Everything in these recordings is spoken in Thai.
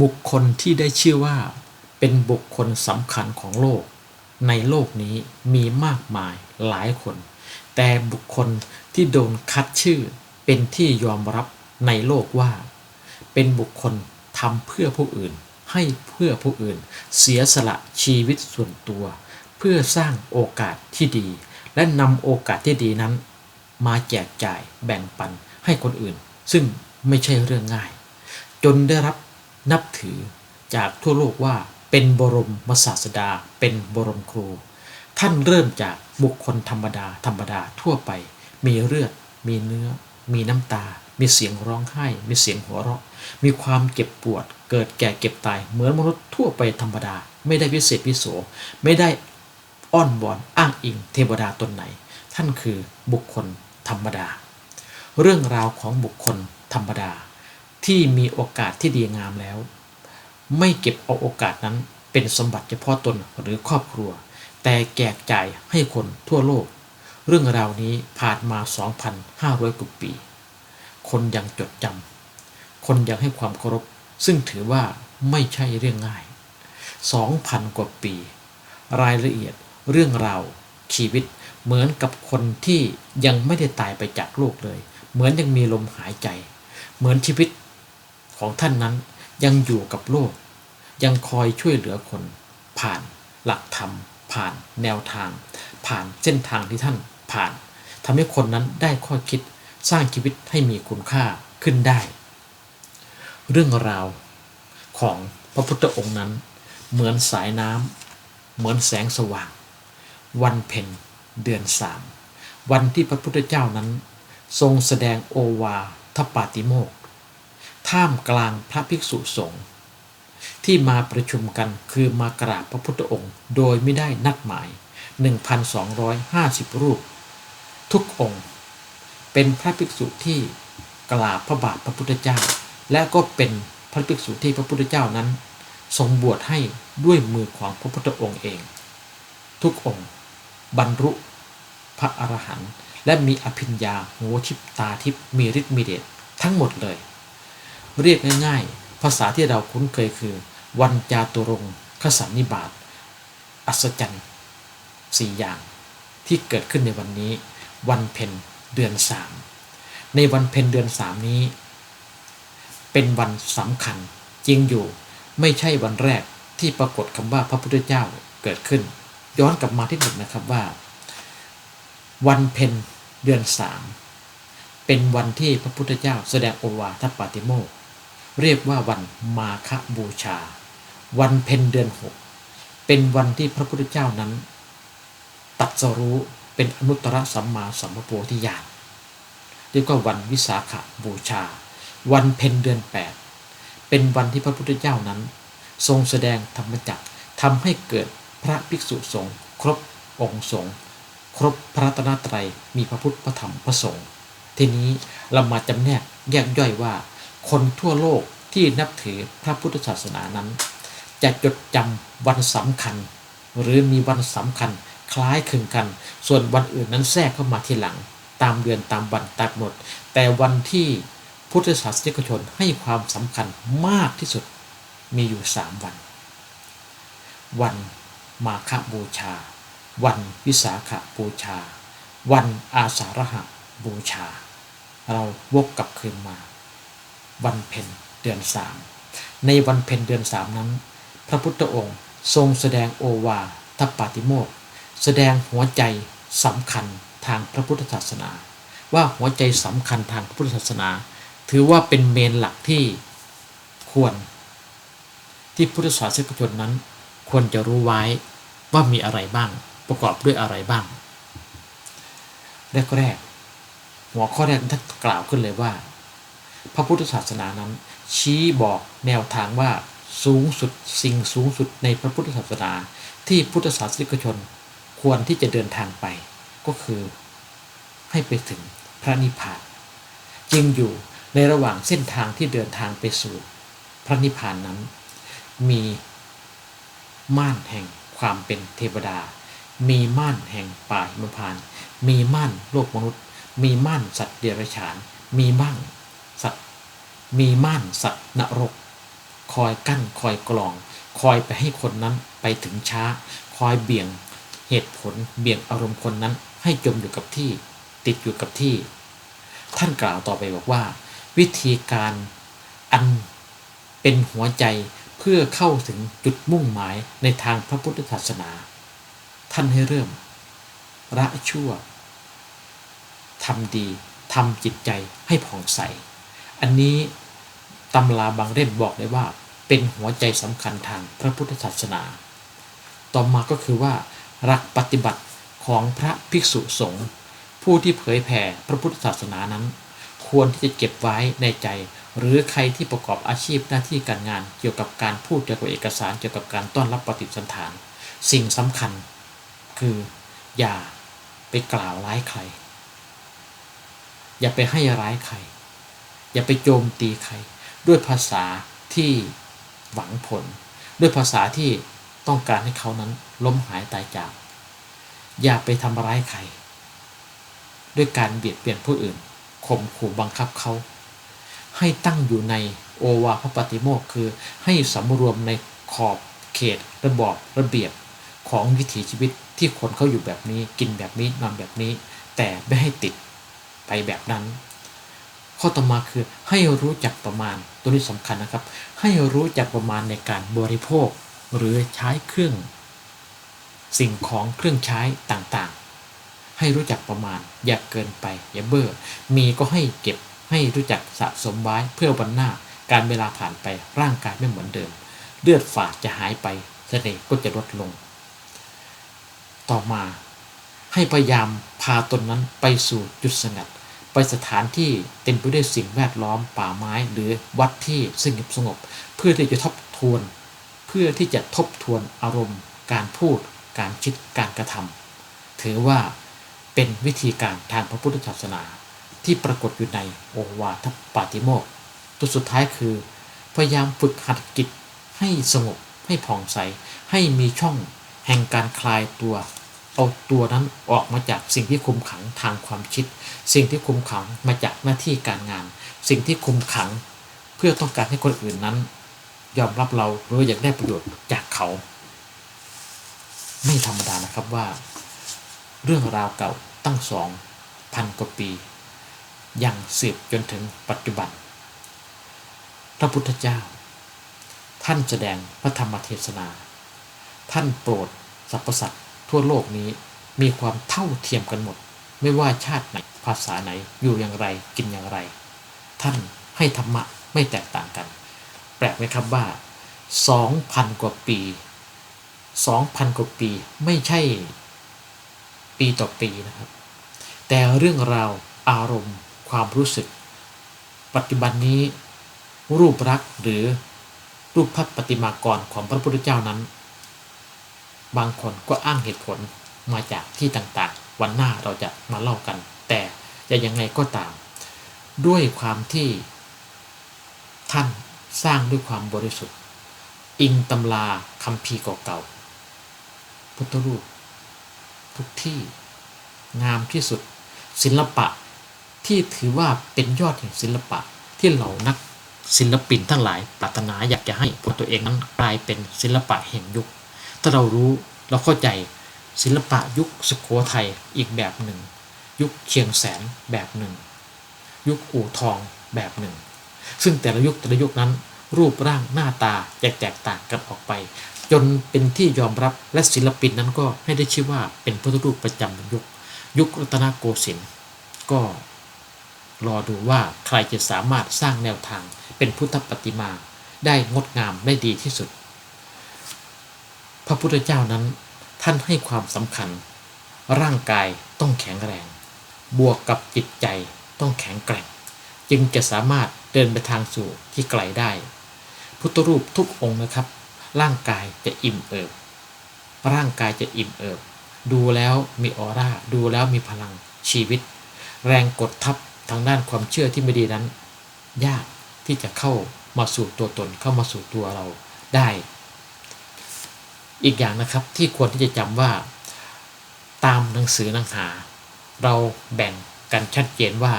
บุคคลที่ได้ชื่อว่า เป็นบุคคลสำคัญของโลก ในโลกนี้มีมากมายหลายคน แต่บุคคลที่โดนคัดชื่อ เป็นที่ยอมรับในโลกว่า เป็นบุคคลทำเพื่อผู้อื่น ให้เพื่อผู้อื่น เสียสละชีวิตส่วนตัว เพื่อสร้างโอกาสที่ดี และนำโอกาสที่ดีนั้น มาแจกจ่ายแบ่งปันให้คนอื่น ซึ่งไม่ใช่เรื่องง่าย จนได้รับ นับถือจากทั่วโลกว่าเป็นบรมศาสดา เป็นบรมครู ท่านเริ่มจากบุคคลธรรมดา ธรรมดาทั่วไป มีเลือด มีเนื้อ มีน้ำตา มีเสียงร้องไห้ มีเสียงหัวเราะ มีความเจ็บปวด เกิดแก่เก็บตาย เหมือนมนุษย์ทั่วไปธรรมดา ไม่ได้พิเศษพิโส ไม่ได้อ้อนวอนอ้างอิงเทวดาตนไหน ท่านคือบุคคลธรรมดา เรื่องราวของบุคคลธรรมดา ที่มีโอกาสที่ดีงามแล้ว ไม่เก็บเอาโอกาสนั้นเป็นสมบัติเฉพาะตนหรือครอบครัว แต่แจกจ่ายให้คนทั่วโลก เรื่องราวนี้ผ่านมา 2,500กว่าปี คนยังจดจำคนยังให้ความเคารพ ซึ่งถือว่าไม่ใช่เรื่องง่าย 2,000 กว่าปี รายละเอียดเรื่องราวชีวิตเหมือนกับคนที่ยังไม่ได้ตายไปจากโลกเลย เหมือนยังมีลมหายใจ เหมือนชีวิต ของท่านนั้นยังอยู่กับโลก ยังคอยช่วยเหลือคน ผ่านหลักธรรม ผ่านแนวทาง ผ่านเส้นทางที่ท่านผ่านทำให้คนนั้นได้ข้อคิดสร้างชีวิตให้มีคุณค่าขึ้นได้ เรื่องราวของพระพุทธองค์นั้น เหมือนสายน้ำเหมือนแสงสว่าง วันเพ็ญเดือนสามวันที่พระพุทธเจ้านั้น ทรงแสดงโอวาทปาติโมก ท่ามกลางพระภิกษุสงฆ์ที่มาประชุมกันคือมากราบพระพุทธองค์โดยไม่ได้นัดหมาย 1,250 รูป ทุกองค์ เป็นพระภิกษุที่กราบพระบาทพระพุทธเจ้า และก็เป็นพระภิกษุที่พระพุทธเจ้านั้น ทรงบวชให้ด้วยมือของพระพุทธองค์เอง ทุกองค์ บรรลุพระอรหันต์และมีอภิญญาหูทิพตาทิพมีฤทธิ์มีเดชทั้งหมดเลย เรียกง่ายๆ ภาษาที่เราคุ้นเคยคือ วันจาตุรงคสันนิบาต อัศจรรย์สี่อย่างที่เกิดขึ้นในวันนี้ วันเพ็ญเดือนสามในวันเพ็ญเดือนสามนี้ เป็นวันสำคัญจริงอยู่ไม่ใช่วันแรกที่ปรากฏคำว่าพระพุทธเจ้าเกิดขึ้น ย้อนกลับมาที่หนึ่งนะครับว่า วันเพ็ญเดือนสามเป็นวันที่พระพุทธเจ้าแสดงโอวาทปาติโมก เรียกว่าวันมาฆบูชา วันเพ็ญเดือนหกเป็นวันที่พระพุทธเจ้านั้น ตัดสรู้เป็นอนุตตรสัมมาสัมโพธิญาณเรียกว่าวันวิสาขบูชา วันเพ็ญเดือนแปดเป็นวันที่พระพุทธเจ้านั้น ทรงแสดงธรรมจักรทำให้เกิดพระภิกษุสงฆ์ครบองค์สงฆ์ครบพระรัตนตรัยมีพระพุทธพระธรรมพระสงฆ์ทีนี้เรามาจำแนกแยกย่อยว่า คนทั่วโลกที่นับถือพระพุทธศาสนานั้น จะจดจำวันสำคัญ หรือมีวันสำคัญคล้ายคลึงกัน ส่วนวันอื่นนั้นแทรกเข้ามาทีหลัง ตามเดือนตามวันตามหนด แต่วันที่พุทธศาสนิกชนให้ความสำคัญมากที่สุดมีอยู่สามวัน วันมาฆบูชา วันวิสาขบูชา วันอาสาฬหบูชา เราวกกลับคืนมา วันเพ็ญเดือนสามในวันเพ็ญเดือนสามนั้น พระพุทธองค์ทรงแสดงโอวาทปาติโมกข์แสดงหัวใจสำคัญทางพระพุทธศาสนา ว่าหัวใจสำคัญทางพระพุทธศาสนา ถือว่าเป็นเมนหลักที่ควร ที่พุทธศาสนิกชนนั้น ควรจะรู้ไว้ว่ามีอะไรบ้าง ประกอบด้วยอะไรบ้างแรกๆหัวข้อแรกท่านกล่าวขึ้นเลยว่า พระพุทธศาสนานั้น ชี้บอกแนวทางว่าสูงสุดสิ่งสูงสุดในพระพุทธศาสนา ที่พุทธศาสนิกชนควรที่จะเดินทางไป ก็คือให้ไปถึงพระนิพพานจริงอยู่ในระหว่างเส้นทางที่เดินทางไปสู่ พระนิพพานนั้น มีม่านแห่งความเป็นเทวดา มีม่านแห่งป่าหิมพานต์มีม่านโลกมนุษย์ มีม่านสัตว์เดรัจฉาน มีม่าน มีม่านสัตว์นรก คอยกั้นคอยกลอง คอยไปให้คนนั้นไปถึงช้า คอยเบี่ยงเหตุผลเบี่ยงอารมณ์คนนั้น ให้จมอยู่กับที่ ติดอยู่กับที่ ท่านกล่าวต่อไปบอกว่า วิธีการอันเป็นหัวใจเพื่อเข้าถึงจุดมุ่งหมายในทางพระพุทธศาสนา ท่านให้เริ่ม ละชั่วทำดีทำจิตใจให้ผ่องใส อันนี้ตำราบางเล่มบอกเลยว่า เป็นหัวใจสำคัญทางพระพุทธศาสนา ต่อมาก็คือว่าหลักปฏิบัติของพระภิกษุสงฆ์ผู้ที่เผยแผ่พระพุทธศาสนานั้น ควรที่จะเก็บไว้ในใจ หรือใครที่ประกอบอาชีพหน้าที่การงาน เกี่ยวกับการพูดเกี่ยวกับเอกสารเกี่ยวกับการต้อนรับปฏิสันฐาน สิ่งสำคัญ คืออย่าไปกล่าวร้ายใคร อย่าไปให้ร้ายใคร อย่าไปโจมตีใคร ด้วยภาษาที่หวังผล ด้วยภาษาที่ต้องการให้เขานั้นล้มหายตายจาก อย่าไปทำร้ายใคร ด้วยการเบียดเบียนผู้อื่นข่มขู่บังคับเขา ให้ตั้งอยู่ในโอวาพระปฏิโมกคือให้สำรวมในขอบเขตระบอบระเบียบของวิถีชีวิตที่คนเขาอยู่แบบนี้กินแบบนี้นอนแบบนี้ แต่ไม่ให้ติดไปแบบนั้น ข้อต่อมาคือให้รู้จักประมาณตัวนี้สำคัญนะครับ ให้รู้จักประมาณในการบริโภค หรือใช้เครื่อง สิ่งของเครื่องใช้ต่างๆ ให้รู้จักประมาณอย่าเกินไปอย่าเบอ้อมีก็ให้เก็บให้รู้จักสะสมไว้เพื่อวันหน้า การเวลาผ่านไปร่างกายไม่เหมือนเดิม เลือดฝาดจะหายไปเสน่ห์ก็จะลดลง ต่อมาให้พยายามพาตนนั้นไปสู่จุดสงัด สถานที่เต็มไปด้วยสิ่งแวดล้อมป่าไม้หรือวัดที่สงบสงบ เพื่อที่จะทบทวน เพื่อที่จะทบทวนอารมณ์ การพูด การคิดการกระทำถือว่าเป็นวิธีการทางพระพุทธศาสนา ที่ปรากฏอยู่ในโอวาทปาติโมกตัวสุดท้ายคือ พยายามฝึกหัดจิตให้สงบให้ผ่องใส ให้มีช่องแห่งการคลายตัว เอาตัวนั้นออกมาจากสิ่งที่คุมขังทางความคิด สิ่งที่คุมขังมาจากหน้าที่การงาน สิ่งที่คุมขัง เพื่อต้องการให้คนอื่นนั้น ยอมรับเราหรืออยากได้ประโยชน์จากเขา ไม่ธรรมดานะครับว่า เรื่องราวเก่าตั้งสองพันกว่าปียังสืบจนถึงปัจจุบัน พระพุทธเจ้า ท่านแสดงพระธรรมเทศนา ท่านโปรดสรรพสัตว์ ทั่วโลกนี้มีความเท่าเทียมกันหมด ไม่ว่าชาติไหนภาษาไหนอยู่อย่างไรกินอย่างไร ท่านให้ธรรมะไม่แตกต่างกัน แปลกไหมครับว่า 2,000 กว่าปี 2,000 กว่าปีไม่ใช่ ปีต่อปีนะครับ แต่เรื่องราวอารมณ์ ความรู้สึก ปัจจุบันนี้ รูปรักษ์หรือรูปพัดปฏิมากรของพระพุทธเจ้านั้น บางคนก็อ้างเหตุผลมาจากที่ต่างๆ วันหน้าเราจะมาเล่ากัน แต่จะยังไงก็ตาม ด้วยความที่ท่านสร้างด้วยความบริสุทธิ์ อิงตำราคำพีเก่าๆพุทธรูป ทุกที่งามที่สุด ศิลปะที่ถือว่าเป็นยอดแห่งศิลปะที่เหล่านักศิลปินทั้งหลายปรารถนาอยากจะให้ตัวเองนั้นกลายเป็นศิลปะแห่งยุค ถ้าเรารู้เราเข้าใจศิลปะยุคสุโขทัยอีกแบบหนึ่ง ยุคเชียงแสนแบบหนึ่ง ยุคอู่ทองแบบหนึ่ง ซึ่งแต่ละยุคแต่ละยุคนั้น รูปร่างหน้าตาแตกต่างกันออกไป จนเป็นที่ยอมรับและศิลปินนั้นก็ให้ได้ชื่อว่าเป็นพุทธรูปประจำยุค ยุครัตนโกสินทร์ก็รอดูว่าใครจะสามารถสร้างแนวทางเป็นพุทธปฏิมาได้งดงามได้ดีที่สุด พระพุทธเจ้านั้น ท่านให้ความสำคัญ ร่างกายต้องแข็งแรง บวกกับจิตใจต้องแข็งแกร่ง จึงจะสามารถเดินไปทางสู่ที่ไกลได้ พุทธรูปทุกองค์นะครับ ร่างกายจะอิ่มเอิบ ร่างกายจะอิ่มเอิบ ดูแล้วมีออร่า ดูแล้วมีพลังชีวิต แรงกดทับทางด้านความเชื่อที่ไม่ดีนั้น ยากที่จะเข้ามาสู่ตัวตนเข้ามาสู่ตัวเราได้ อีกอย่างนะครับที่ควรที่จะจำว่า ตามหนังสือหนังหา เราแบ่งกันชัดเจนว่า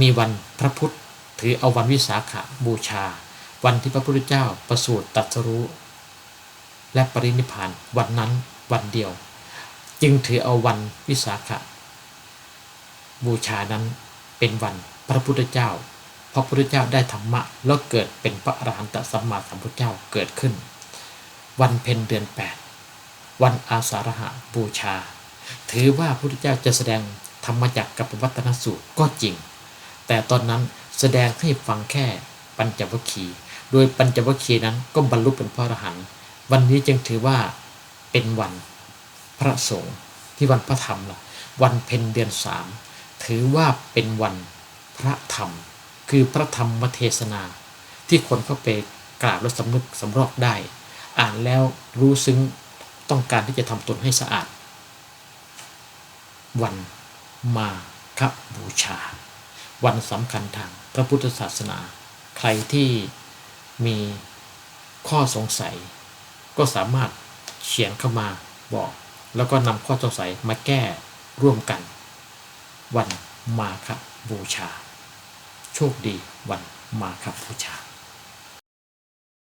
มีวันพระพุทธ ถือเอาวันวิสาขบูชา วันที่พระพุทธเจ้าประสูติตรัสรู้ และปรินิพานวันนั้นวันเดียว จึงถือเอาวันวิสาขบูชานั้นเป็นวันพระพุทธเจ้าพระพุทธเจ้าได้ธรรมะแล้วเกิดเป็นพระอรหันตสัมมาสัมพุทธเจ้าเกิดขึ้น วันเพ็ญเดือน 8 วันอาสาฬหะบูชา ถือว่าพระพุทธเจ้าจะแสดงธรรมจักรกับปวัตนสูตรก็จริง แต่ตอนนั้นแสดงให้ฟังแค่ปัญจวัคคีย์โดยปัญจวัคคีย์นั้นก็บรรลุเป็นพระอรหันต์วันนี้จึงถือว่าเป็นวันพระสงฆ์ที่วันพระธรรมล่ะวันเพ็ญเดือนสามถือว่าเป็นวันพระธรรม คือพระธรรมเทศนา ที่คนเข้าไปกราบและสำนึกสำรอกได้ อ่านแล้วรู้ซึ้งต้องการที่จะทำตนให้สะอาด วันมาคบูชา วันสำคัญทางพระพุทธศาสนา ใครที่มีข้อสงสัย ก็สามารถเขียนเข้ามาบอก แล้วก็นำข้อสงสัยมาแก้ร่วมกัน วันมาคบูชา โชคดีวันมาคบูชา